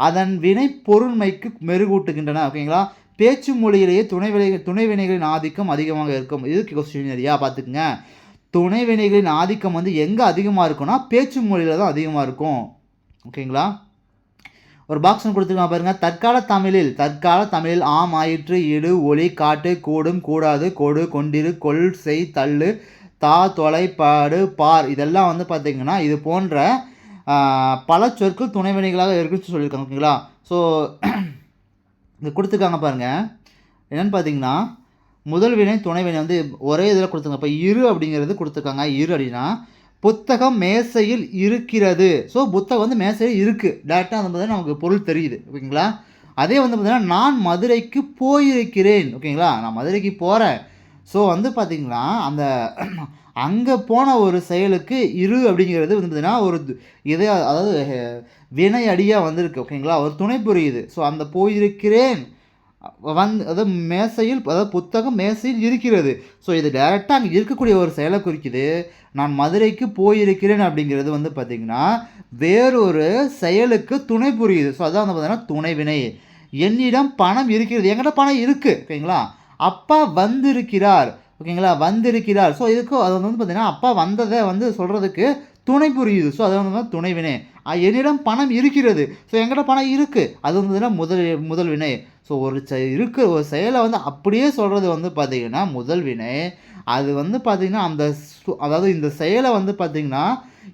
அதன் வினை பொருண்மைக்கு மெருகூட்டுகின்றன ஓகேங்களா? பேச்சு மொழியிலேயே துணை வினை துணை வினைகளின் ஆதிக்கம் அதிகமாக இருக்கும். இதுக்கு கொஸ்டின் நிறையா பார்த்துக்குங்க. துணை வினைகளின் ஆதிக்கம் வந்து எங்கே அதிகமாக இருக்கும்னா பேச்சு மொழியில் தான் அதிகமாக இருக்கும். ஓகேங்களா? ஒரு பாக்ஸ் கொடுத்துருக்காங்க பாருங்க. தற்கால தமிழில் தற்கால தமிழில் ஆம் ஆயிற்று இடு ஒளி காட்டு கூடும் கூடாது கொடு கொண்டிரு கொள் செய் தள்ளு தா தொலைப்பாடு பார். இதெல்லாம் வந்து பார்த்தீங்கன்னா இது போன்ற பல சொற்கள் துணைவினைகளாக இருக்குன்னு சொல்லியிருக்காங்க ஓகேங்களா? ஸோ இது கொடுத்துருக்காங்க பாருங்கள் என்னன்னு பார்த்தீங்கன்னா முதல் வினை துணை வினை வந்து ஒரே இதில் கொடுத்துருங்க இப்போ இரு அப்படிங்கிறது கொடுத்துருக்காங்க. இரு அப்படின்னா புத்தகம் மேசையில் இருக்கிறது. ஸோ புத்தகம் வந்து மேசையில் இருக்குது டேரெக்டாக வந்து பார்த்தீங்கன்னா நமக்கு பொருள் தெரியுது. ஓகேங்களா? அதே வந்து பார்த்திங்கன்னா நான் மதுரைக்கு போயிருக்கிறேன். ஓகேங்களா? நான் மதுரைக்கு போகிறேன் ஸோ வந்து பார்த்திங்கன்னா அந்த அங்கே போன ஒரு செயலுக்கு இரு அப்படிங்கிறது வந்து பார்த்திங்கன்னா ஒரு இதே அதாவது வினை அடியாக வந்திருக்கு. ஓகேங்களா? ஒரு துணை புரியுது. ஸோ அந்த போயிருக்கிறேன். வந்து அதாவது மேசையில் அதாவது புத்தகம் மேசையில் இருக்கிறது. ஸோ இது டைரெக்டாக அங்கே இருக்கக்கூடிய ஒரு செயலை குறிக்குது. நான் மதுரைக்கு போயிருக்கிறேன் அப்படிங்கிறது வந்து பார்த்திங்கன்னா வேறொரு செயலுக்கு துணை புரியுது. ஸோ அதான் வந்து பார்த்தீங்கன்னா துணை வினை. என்னிடம் பணம் இருக்கிறது. என்கிட்ட பணம் இருக்குது ஓகேங்களா? அப்பா வந்திருக்கிறார். ஓகேங்களா? வந்திருக்கிறார். ஸோ இதுக்கு அது வந்து பார்த்திங்கன்னா அப்பா வந்ததை வந்து சொல்கிறதுக்கு துணை புரியுது. ஸோ அதை வந்து துணை வினை. என்னிடம் பணம் இருக்கிறது. ஸோ எங்கிட்ட பணம் இருக்குது அது வந்து முதல் முதல் வினை. ஸோ ஒரு செ இருக்கிற ஒரு செயலை வந்து அப்படியே சொல்கிறது வந்து பார்த்திங்கன்னா முதல் வினை. அது வந்து பார்த்தீங்கன்னா அந்த அதாவது இந்த செயலை வந்து பார்த்தீங்கன்னா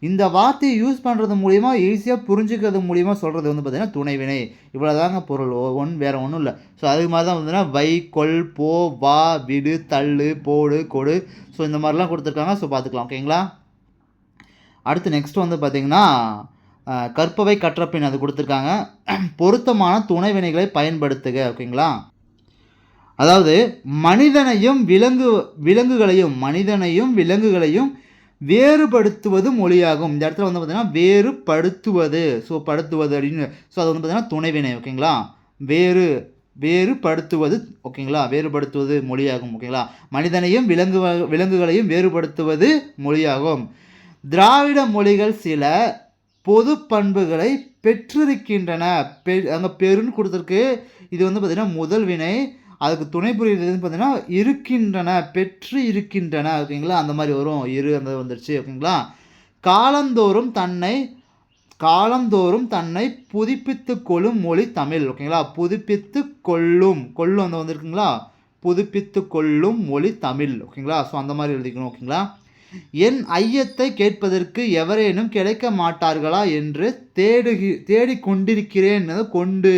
இந்த வார்த்தையை யூஸ் பண்ணுறது மூலிமா ஈஸியாக புரிஞ்சுக்கிறது மூலிமா சொல்கிறது வந்து பார்த்திங்கன்னா துணைவினை இவ்வளோ தாங்க பொருள். ஒன் வேறு ஒன்றும் இல்லை. ஸோ அதுக்கு மாதிரி தான் வந்துன்னா வை கொல் போ வா விடு தள்ளு போடு கொடு. ஸோ இந்த மாதிரிலாம் கொடுத்துருக்காங்க. ஸோ பார்த்துக்கலாம். ஓகேங்களா? அடுத்து நெக்ஸ்ட் வந்து பார்த்திங்கன்னா கற்பவை கற்றப்பின் அது கொடுத்துருக்காங்க. பொருத்தமான துணை வினைகளை பயன்படுத்துக ஓகேங்களா? அதாவது மனிதனையும் விலங்கு விலங்குகளையும் மனிதனையும் விலங்குகளையும் வேறுபடுத்துவது மொழியாகும். இந்த இடத்துல வந்து பார்த்தீங்கன்னா வேறுபடுத்துவது. ஸோ படுத்துவது அப்படின்னு. ஸோ அது வந்து பார்த்தீங்கன்னா துணைவினை ஓகேங்களா? வேறு வேறுபடுத்துவது ஓகேங்களா? வேறுபடுத்துவது மொழியாகும் ஓகேங்களா? மனிதனையும் விலங்கு விலங்குகளையும் வேறுபடுத்துவது மொழியாகும். திராவிட மொழிகள் சில பொது பண்புகளை பெற்றிருக்கின்றன. பெ அங்கே பெருன்னு கொடுத்துருக்கு. இது வந்து பார்த்திங்கன்னா முதல் வினை அதுக்கு துணை புரியுது பார்த்தீங்கன்னா இருக்கின்றன பெற்று இருக்கின்றன. ஓகேங்களா? அந்த மாதிரி வரும். இரு அந்த வந்துருச்சு. ஓகேங்களா? காலந்தோறும் தன்னை காலந்தோறும் தன்னை புதுப்பித்து கொள்ளும் மொழி தமிழ். ஓகேங்களா? புதுப்பித்து கொள்ளும். கொள்ளும் அந்த வந்திருக்குங்களா? புதுப்பித்து கொள்ளும் மொழி தமிழ். ஓகேங்களா? ஸோ அந்த மாதிரி எழுதிக்கணும். ஓகேங்களா? என் ஐயத்தை கேட்பதற்கு எவரேனும் கிடைக்க மாட்டார்களா என்று தேடுகி தேடிக் கொண்டிருக்கிறேன் கொண்டு.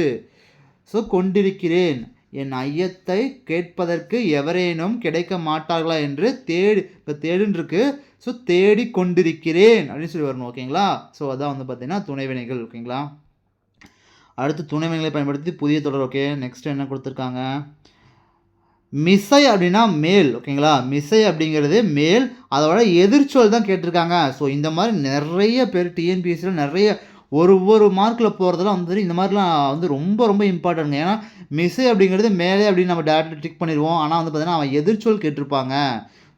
ஸோ கொண்டிருக்கிறேன். என் ஐயத்தை கேட்பதற்கு எவரேனும் கிடைக்க மாட்டார்களா என்று தேடி இப்போ தேடுன்றிருக்கு. ஸோ தேடி கொண்டிருக்கிறேன் அப்படின்னு சொல்லி வரணும் ஓகேங்களா? ஸோ அதான் வந்து பார்த்தீங்கன்னா துணைவினைகள் ஓகேங்களா? அடுத்து துணைவினைகளை பயன்படுத்தி புதிய தொடர் ஓகே? நெக்ஸ்ட் என்ன கொடுத்துருக்காங்க? மிசை அப்படின்னா மேல் ஓகேங்களா? மிசை அப்படிங்கிறது மேல் அதோட எதிர்ச்சொல் தான் கேட்டிருக்காங்க. ஸோ இந்த மாதிரி நிறைய பேர் டிஎன்பிஎஸ்சியில் நிறைய ஒரு ஒரு மார்க்கில் போகிறதுலாம் வந்து இந்த மாதிரிலாம் வந்து ரொம்ப ரொம்ப இம்பார்ட்டன்ட் ஏன்னா மிஸ்ஸு அப்படிங்கிறது மேலே அப்படின்னு நம்ம டேரக்டாக டிக் பண்ணிடுவோம். ஆனால் வந்து பார்த்தீங்கன்னா அவன் எதிர்ச்சொல் கேட்டிருப்பாங்க.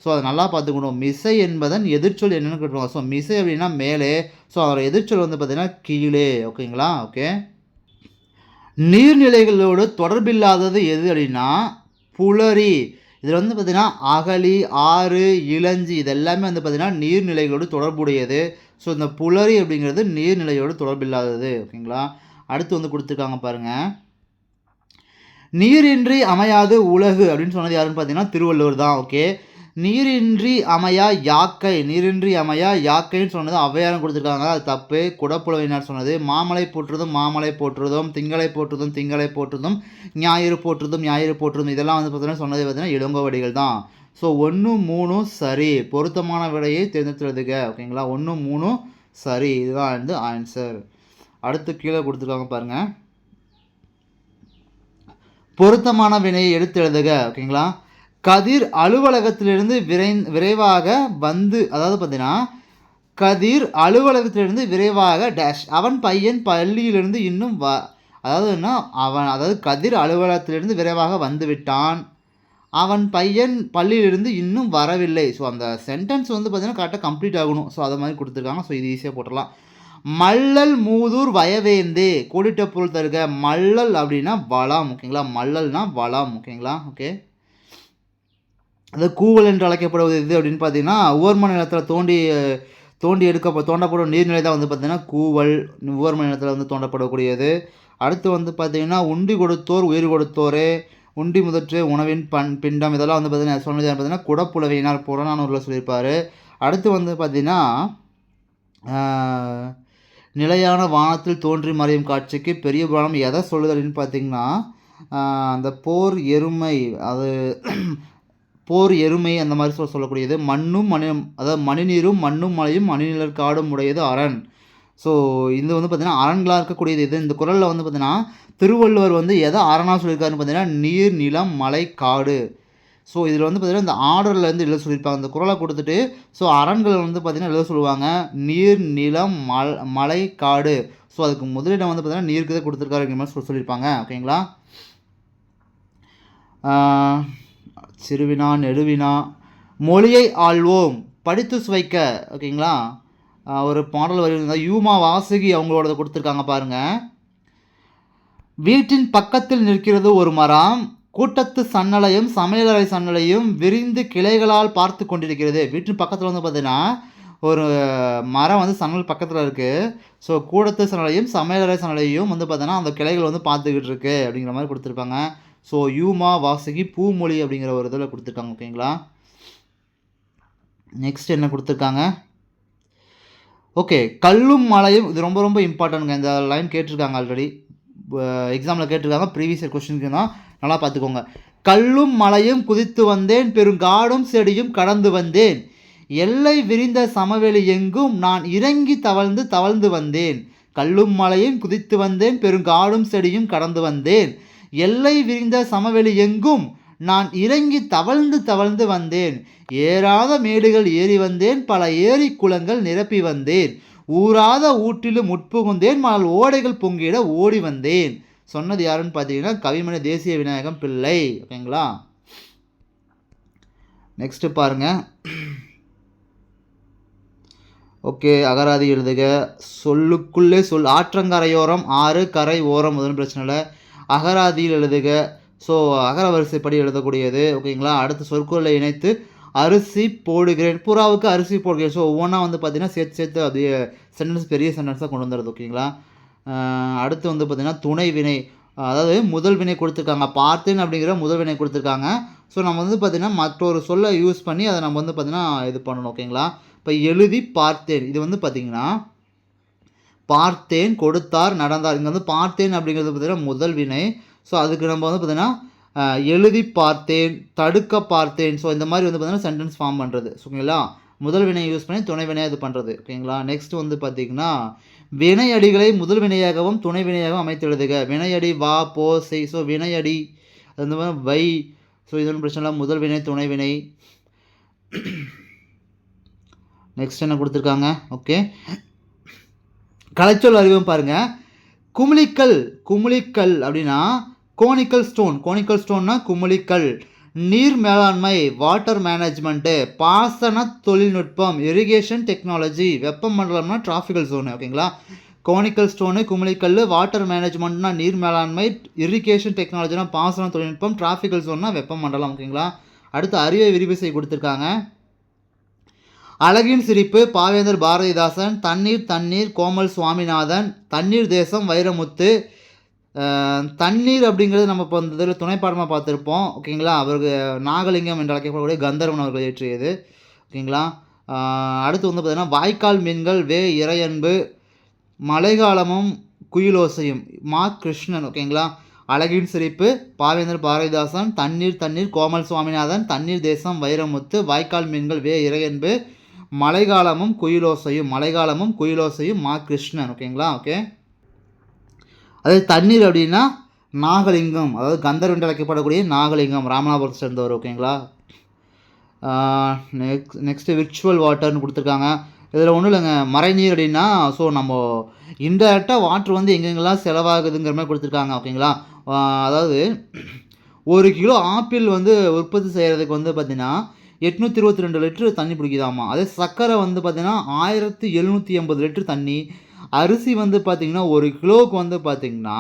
ஸோ அதை நல்லா பார்த்துக்கணும். மிசை என்பதன் எதிர்ச்சொல் என்னென்னு கேட்டுருவாங்க ஸோ மிசை அப்படின்னா மேலே. ஸோ அதோட எதிர்ச்சொல் வந்து பார்த்திங்கன்னா கீழே ஓகேங்களா? ஓகே நீர்நிலைகளோடு தொடர்பில்லாதது எது அப்படின்னா புலரி இதில் வந்து பார்த்திங்கன்னா அகழி ஆறு இளஞ்சி இதெல்லாமே வந்து பார்த்திங்கன்னா நீர்நிலைகளோடு தொடர்புடையது. ஸோ இந்த புலரி அப்படிங்கிறது நீர்நிலையோடு தொடர்பில்லாதது. ஓகேங்களா? அடுத்து வந்து கொடுத்துருக்காங்க பாருங்கள் நீரின்றி அமையாது உலகு அப்படின்னு சொன்னது யாருன்னு பார்த்தீங்கன்னா திருவள்ளுவர் தான். ஓகே? நீரின்றி அமையா யாக்கை நீரின்றி அமையா யாக்கைன்னு சொன்னது ஔவையாரும் கொடுத்துருக்காங்க. அது தப்பு. குடப்புலவினார் சொன்னது மாமலை போற்றுதும் மாமலை போற்றுதும் திங்களை போற்றுதும் திங்களை போற்றுதும் ஞாயிறு போற்றுதும் ஞாயிறு போற்றுதும் இதெல்லாம் வந்து பார்த்தீங்கன்னா சொன்னது பார்த்தீங்கன்னா இளங்கோவடிகள் தான். ஸோ ஒன்று மூணும் சரி. பொருத்தமான விடையை தேர்ந்தெடுத்துறதுங்க ஓகேங்களா? ஒன்று மூணும் சரி. இதுதான் வந்து ஆன்சர் அடுத்து கீழே கொடுத்துருக்காங்க பாருங்கள் பொருத்தமான வினையை எடுத்து எழுதுக ஓகேங்களா? கதிர் அலுவலகத்திலிருந்து விரை விரைவாக வந்து அதாவது பார்த்தீங்கன்னா கதிர் அலுவலகத்திலிருந்து விரைவாக டேஷ் அவன் பையன் பள்ளியிலிருந்து இன்னும் வ அதாவது என்ன அவன் அதாவது கதிர் அலுவலகத்திலிருந்து விரைவாக வந்து விட்டான். அவன் பையன் பள்ளியிலிருந்து இன்னும் வரவில்லை. ஸோ அந்த சென்டென்ஸ் வந்து பார்த்தீங்கன்னா கரெக்டாக கம்ப்ளீட் ஆகணும். ஸோ அதை மாதிரி கொடுத்துருக்காங்க. ஸோ இது ஈஸியாக போட்டுடலாம். மல்லல் மூதூர் வயவேந்தே கோடிட்ட பொருள் தருக. மல்லல் அப்படின்னா வளம் ஓகேங்களா மல்லல்னா வளம் ஓகேங்களா ஓகே அது கூவல் என்று அழைக்கப்படுவது இது அப்படின்னு பார்த்தீங்கன்னா உவர்ம நிலத்தில் தோண்டி தோண்டி எடுக்க தோண்டப்படும் நீர்நிலை தான் வந்து பார்த்தீங்கன்னா கூவல் உவர்ம நிலத்தில் வந்து தோண்டப்படக்கூடியது. அடுத்து வந்து பார்த்தீங்கன்னா உண்டி கொடுத்தோர் உயிர் கொடுத்தோரே உண்டி முதற்று உணவின் பண் பிண்டம். இதெல்லாம் வந்து பார்த்தீங்கன்னா சொன்னது பார்த்தீங்கன்னா குடப்புலவையினார் புறநானூரில் சொல்லியிருப்பார். அடுத்து வந்து பார்த்தீங்கன்னா நிலையான வானத்தில் தோன்றி மறையும் காட்சிக்கு பெரிய புராணம் எதை சொல்லுது அப்படின்னு பார்த்தீங்கன்னா அந்த போர் எருமை அது போர் எருமை அந்த மாதிரி சொல்ல சொல்லக்கூடியது. மண்ணும் மணி அதாவது மணிநீரும் மண்ணும் மலையும் மணிநிலர் காடும் உடையது அரண். ஸோ இது வந்து பார்த்திங்கன்னா அரண்களாக இருக்கக்கூடியது இது இந்த குரலில் வந்து பார்த்திங்கன்னா திருவள்ளுவர் வந்து எதை அரணாக சொல்லியிருக்காருன்னு பார்த்தீங்கன்னா நீர் நிலம் மலை காடு. ஸோ இதில் வந்து பார்த்திங்கன்னா இந்த ஆர்டரில் வந்து எழுத சொல்லியிருப்பாங்க. இந்த குரலை கொடுத்துட்டு ஸோ அரண்களை வந்து பார்த்தீங்கன்னா எழுத சொல்லுவாங்க. நீர் நிலம் மல் மலை காடு. ஸோ அதுக்கு முதலிடம் வந்து பார்த்திங்கன்னா நீருக்கு தான் கொடுத்துருக்காரு மாதிரி சொல்லி சொல்லியிருப்பாங்க. ஓகேங்களா? சிறுவினா நெடுவினா மொழியை ஆள்வோம். படித்து சுவைக்க. ஓகேங்களா? ஒரு பாடல் வரி யூமா வாசுகி அவங்களோட கொடுத்துருக்காங்க பாருங்கள் வீட்டின் பக்கத்தில் நிற்கிறது ஒரு மரம். கூட்டத்து சன்னலையும் சமையலறை சன்னலையும் விரிந்து கிளைகளால் பார்த்து கொண்டிருக்கிறது. வீட்டின் பக்கத்தில் வந்து பார்த்தீங்கன்னா ஒரு மரம் வந்து சன்னல் பக்கத்தில் இருக்குது ஸோ கூடத்து சன்னலையும் சமையலறை சன்னலையும் வந்து பார்த்தீங்கன்னா அந்த கிளைகள் வந்து பார்த்துக்கிட்டு இருக்கு அப்படிங்கிற மாதிரி கொடுத்துருப்பாங்க. ஸோ யூமா வாசகி பூமொழி அப்படிங்கிற ஒரு இதில் கொடுத்துருக்காங்க ஓகேங்களா? நெக்ஸ்ட் என்ன கொடுத்துருக்காங்க? ஓகே கல்லும் மலையும் இது ரொம்ப ரொம்ப இம்பார்ட்டன்ட்ங்க இந்த லைன் கேட்டிருக்காங்க ஆல்ரெடி எக்ஸாமில் கேட்டிருக்காங்க ப்ரீவியஸ் இயர் கொஸ்டினுக்கு தான் நல்லா பார்த்துக்கோங்க. கல்லும் மலையும் குதித்து வந்தேன் பெருங்காடும் செடியும் கடந்து வந்தேன். எல்லை விரிந்த சமவெளி எங்கும் நான் இறங்கி தவழ்ந்து தவழ்ந்து வந்தேன். கல்லும் மலையும் குதித்து வந்தேன் பெருங்காடும் செடியும் கடந்து வந்தேன். எல்லை விரிந்த சமவெளி எங்கும் நான் இறங்கி தவழ்ந்து தவழ்ந்து வந்தேன். ஏறாத மேடுகள் ஏறி வந்தேன். பல ஏரி குளங்கள் நிரப்பி வந்தேன். ஊராத ஊற்றிலும் உட்புகுந்தேன். ஆனால் ஓடைகள் பொங்கிட ஓடி வந்தேன். சொன்னது யாருன்னு பார்த்தீங்கன்னா கவிமணி தேசிய விநாயகம் பிள்ளை. ஓகேங்களா? நெக்ஸ்ட் பாருங்க. ஓகே அகராதி எழுதுக. சொல்லுக்குள்ளே சொல் ஆற்றங்கரையோரம் ஆறு கரை ஓரம் முதல் பிரச்சனை இல்லை அகராதியில் எழுதுக. ஸோ அகர வரிசைப்படி எழுதக்கூடியது ஓகேங்களா அடுத்து சொற்கொள்ளை இணைத்து அரிசி போடுகிறேன். புறாவுக்கு அரிசி போடுகிறேன். ஸோ ஒவ்வொன்றா வந்து பார்த்தீங்கன்னா சேர்த்து சேர்த்து அது சென்டென்ஸ் பெரிய சென்டென்ஸாக கொண்டு வந்துடுது. ஓகேங்களா அடுத்து வந்து பார்த்திங்கன்னா துணை வினை. அதாவது முதல் வினை கொடுத்துருக்காங்க. பார்த்தேன் அப்படிங்கிற முதல் வினை கொடுத்துருக்காங்க. ஸோ நம்ம வந்து பார்த்திங்கன்னா மற்றொரு சொல்லை யூஸ் பண்ணி அதை நம்ம வந்து பார்த்திங்கன்னா இது பண்ணணும். ஓகேங்களா இப்போ எழுதி பார்த்தேன். இது வந்து பார்த்திங்கன்னா பார்த்தேன் கொடுத்தார் நடந்தார். இங்கே வந்து பார்த்தேன் அப்படிங்கிறது பார்த்திங்கன்னா முதல் வினை. ஸோ அதுக்கு நம்ம வந்து பார்த்திங்கன்னா எழுதி பார்த்தேன் தடுக்க பார்த்தேன். ஸோ இந்த மாதிரி வந்து பார்த்திங்கன்னா சென்டென்ஸ் ஃபார்ம் பண்ணுறது ஓகேங்களா? முதல் வினையை யூஸ் பண்ணி துணை வினையாக இது பண்ணுறது ஓகேங்களா? நெக்ஸ்ட் வந்து பார்த்திங்கன்னா வினையடிகளை முதல் வினையாகவும் துணை வினையாகவும் அமைத்து எழுதுக. வினையடி வா போ செய். ஸோ வினையடி அது வந்து வை. ஸோ இது ஒன்றும் பிரச்சனை இல்லை. முதல் வினை துணை வினை. நெக்ஸ்ட் என்ன கொடுத்துருக்காங்க? ஓகே கலைச்சொல் அறிவும் பாருங்கள் குமிழிக்கல் குமிழிக்கல் அப்படின்னா கோனிக்கல் ஸ்டோன் கோனிக்கல் ஸ்டோன்னா குமிழிக்கல். நீர் மேலாண்மை வாட்டர் மேனேஜ்மெண்ட்டு பாசன தொழில்நுட்பம் இரிகேஷன் டெக்னாலஜி வெப்பமண்டலம்னா டிராஃபிக்கல் ஜோனு ஓகேங்களா கோனிக்கல் ஸ்டோனு குமிழிக்கல் வாட்டர் மேனேஜ்மெண்ட்னா நீர் மேலாண்மை இரிகேஷன் டெக்னாலஜினா பாசன தொழில்நுட்பம் டிராஃபிக்கல் ஜோன்னா வெப்பமண்டலம் ஓகேங்களா அடுத்து அறிவை விரிவு செய்ய கொடுத்துருக்காங்க. அழகின் சிரிப்பு பாவேந்தர் பாரதிதாசன் தண்ணீர் தண்ணீர் கோமல் சுவாமிநாதன் தண்ணீர் தேசம் வைரமுத்து. தண்ணீர் அப்படிங்கிறது நம்ம இப்போ இந்த இதில் துணைப்பாடமாக பார்த்துருப்போம். ஓகேங்களா? அவருக்கு நாகலிங்கம் என்று அழைக்கப்படக்கூடிய கந்தர்வன் அவர்கள் ஏற்றியது ஓகேங்களா? அடுத்து வந்து பார்த்திங்கன்னா வாய்க்கால் மீன்கள் வே இறையன்பு மழைக்காலமும் குயிலோசையும் மா கிருஷ்ணன். ஓகேங்களா? அழகின் சிரிப்பு பாவேந்தர் பாரதிதாசன் தண்ணீர் தண்ணீர் கோமல் சுவாமிநாதன் தண்ணீர் தேசம் வைரமுத்து வாய்க்கால் மீன்கள் வே இறையன்பு மழைக்காலமும் குயிலோசையும் மழைக்காலமும் குயிலோசையும் மா கிருஷ்ணன் ஓகேங்களா? ஓகே? அதே தண்ணீர் அப்படின்னா நாகலிங்கம் அதாவது கந்தர் என்று அழைக்கப்படக்கூடிய நாகலிங்கம் ராமநாதபுரத்தை சேர்ந்தவர் ஓகேங்களா? நெக்ஸ்ட் நெக்ஸ்ட்டு விர்ச்சுவல் வாட்டர்னு கொடுத்துருக்காங்க. இதில் ஒன்றும் இல்லைங்க. மறைநீர் அப்படின்னா ஸோ நம்ம இன்டெரக்டாக வாட்ரு வந்து எங்கெங்கெல்லாம் செலவாகுதுங்கிற மாதிரி கொடுத்துருக்காங்க ஓகேங்களா? அதாவது ஒரு கிலோ ஆப்பிள் வந்து உற்பத்தி செய்கிறதுக்கு வந்து பார்த்திங்கன்னா எட்நூற்றி இருபத்தி ரெண்டு லிட்டரு தண்ணி பிடிக்குதாமா? அதே சர்க்கரை வந்து பார்த்திங்கன்னா ஆயிரத்தி எழுநூற்றி எண்பது லிட்டரு தண்ணி. அரிசி வந்து பார்த்திங்கன்னா ஒரு கிலோவுக்கு வந்து பார்த்திங்கன்னா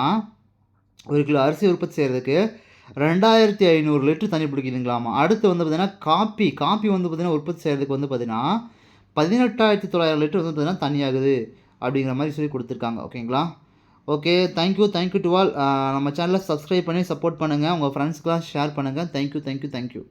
ஒரு கிலோ அரிசி உற்பத்தி செய்கிறதுக்கு ரெண்டாயிரத்தி ஐநூறு லிட்டர் தண்ணி பிடிக்குதுங்களாமா? அடுத்து வந்து பார்த்திங்கன்னா காப்பி. காப்பி வந்து பார்த்திங்கன்னா உற்பத்தி செய்கிறதுக்கு வந்து பார்த்திங்கன்னா பதினெட்டாயிரத்தி தொள்ளாயிரம் லிட்டர் வந்து பார்த்திங்கன்னா தண்ணி ஆகுது அப்படிங்கிற மாதிரி சொல்லி கொடுத்துருக்காங்க. ஓகேங்களா? Okay thank you thank you to all நம்ம சேனலை சப்ஸ்கிரைப் பண்ணி சப்போர்ட் பண்ணுங்கள் உங்கள் ஃப்ரெண்ட்ஸ்க்கெலாம் ஷேர் பண்ணுங்கள் thank you thank you thank you